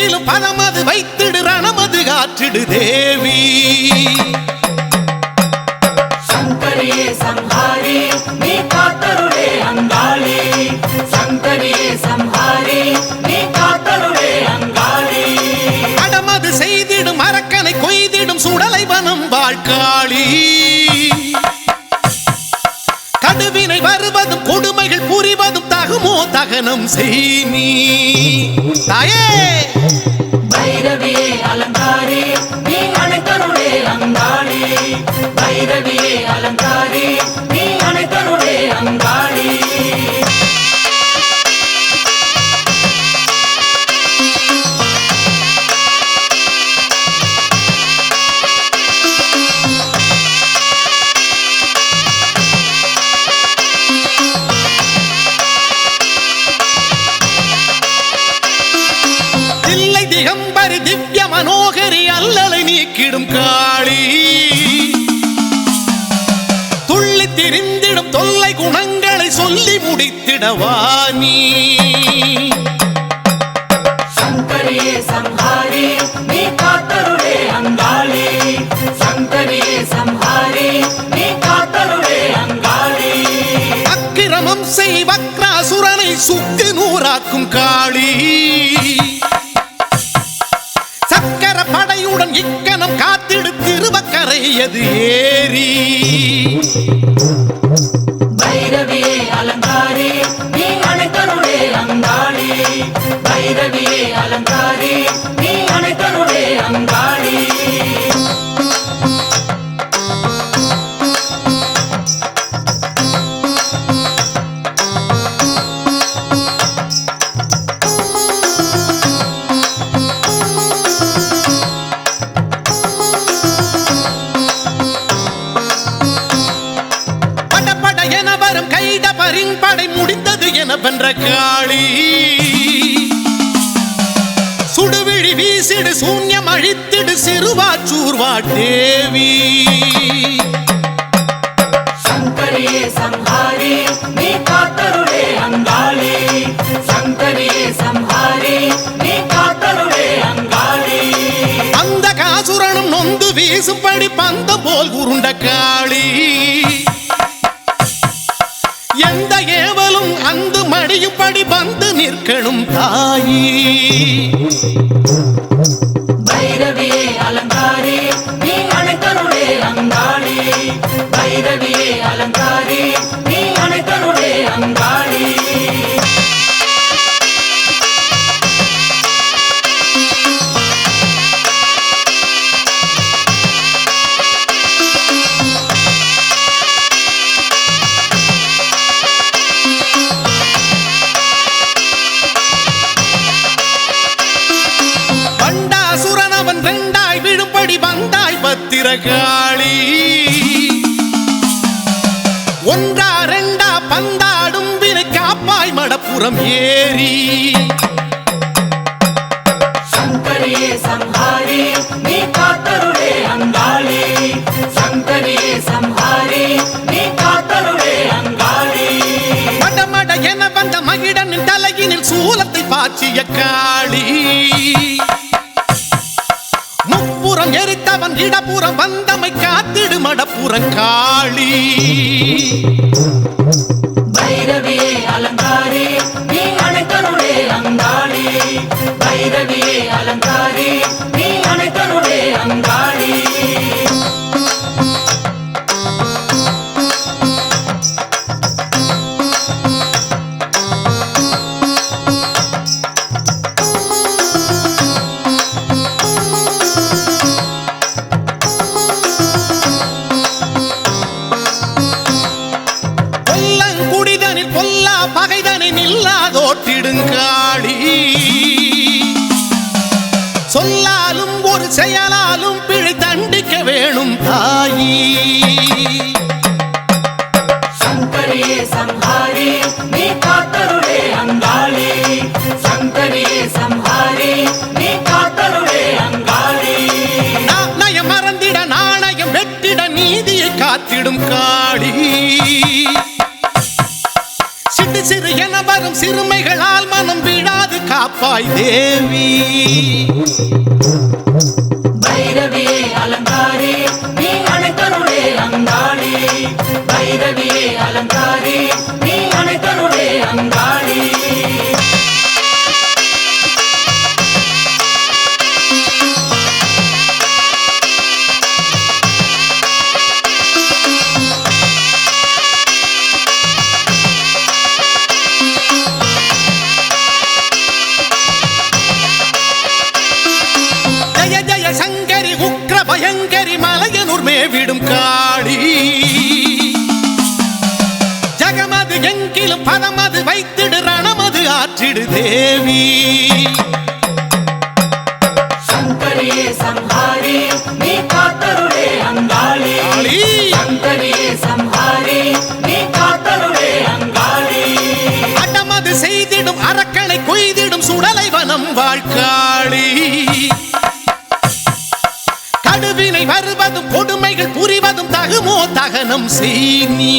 எங்கிலும் பதமது வைத்திடு ரணமது காற்றிடு தேவி. சங்கரியே சம்ஹாரி நீ காத்தருளே அங்காளி. சங்கரியே சம்ஹாரி நீ காத்தருளே அங்காளி. அடமது செய்திடும் அரக்கனை கொய்திடும் சுடலை வனம் வாழ்காளி. கடுவினை வருவதும் கொடுமைகள் புரிவதும் தகுமோ தகனம் செய் நீ தாயே! பைரவியே அலங்காரி நீ அனைத்தருளே அங்காளி. பைரவியே அலங்காரி திரிந்திடும் தொல்லை குணங்களை சொல்லி முடித்திடவா நீ? சங்கரியே சம்ஹாரி நீ காத்தருளே அங்காளி. சங்கரியே சம்ஹாரி நீ காத்தருளே அங்காளி. அக்கிரமம் செய் வக்ராசுரனை சுக்கு நூறாக்கும் காளி. சக்கர படையுடன் இக்கணம் காத்திடு திருவக்கரையது ஏறி. பைரவியே அலங்காரி நீ அனைத்தருளே அங்காளி பைரவியே வென்ற காளி. சுடுவிழி வீசிடு சூன்யம் அழித்திடு சிறுவாச்சூர்வா தேவி சங்கரியே சம்ஹாரி நீ காத்தருளே அங்காளி. சங்கரியே சம்ஹாரி நீ காத்தருளே அங்காளி. அந்த காசுரனும் நொந்து வீசும்படி பந்த போல் உருண்ட காளி. எந்த மடியும் அந்த மடியும்படி வந்து நிற்கணும் தாயி. பத்திரகாளி ஒன்றா ரெண்டா பந்தாடும் வினை காப்பாய் மடப்புறம் ஏறி. சங்கரியே சம்ஹாரி நீ காத்தருளே அங்காளி. சங்கரியே சம்ஹாரி நீ காத்தருளே அங்காளி. மடமட என வந்த மகிடனின் தலையினில் சூலத்தை பாய்ச்சிய காளி. புறம் எரித்தவன் இடப்புறம் வந்தமை காத்திடு மடப்புறம் காளி. பைரவியே அலங்காரி நீ அனைத்தருடைய அங்காளி. பைரவியே அலங்காரி நில்லாதோட்டிடுங்காளி சொல்லாலும் ஒரு செயலாலும் பிழை தண்டிக்க வேணும் தாயி. சங்கரியே சம்ஹாரி நீ காத்தருளே அங்காளி. சங்கரியே சம்ஹாரி நீ காத்தருளே அங்காளி. நாணயம் மறந்திட நாணயம் வெட்டிட நீதியை காத்திடும் காளி. வரும் சிறுமைகளால் மனம் விழாது காப்பாய் தேவி. பைரவியே அலங்காரி நீ அனைத்தருளே அந்தாளே பைரவியே பயங்கரி மலையனூர் மேவிடும் காளி. ஜகமது எங்கிலும் பதமது வைத்திடு ரணமது ஆற்றிடு தேவி. சங்கரியே சம்ஹாரி நீ காத்தருளே அங்காளி. காளி. சங்கரியே சம்ஹாரி நீ காத்தருளே அங்காளி. அடமது செய்திடும் அரக்கனை கொய்திடும் சுடலை வனம் வாழ்காளி சகனம் செய் நீ.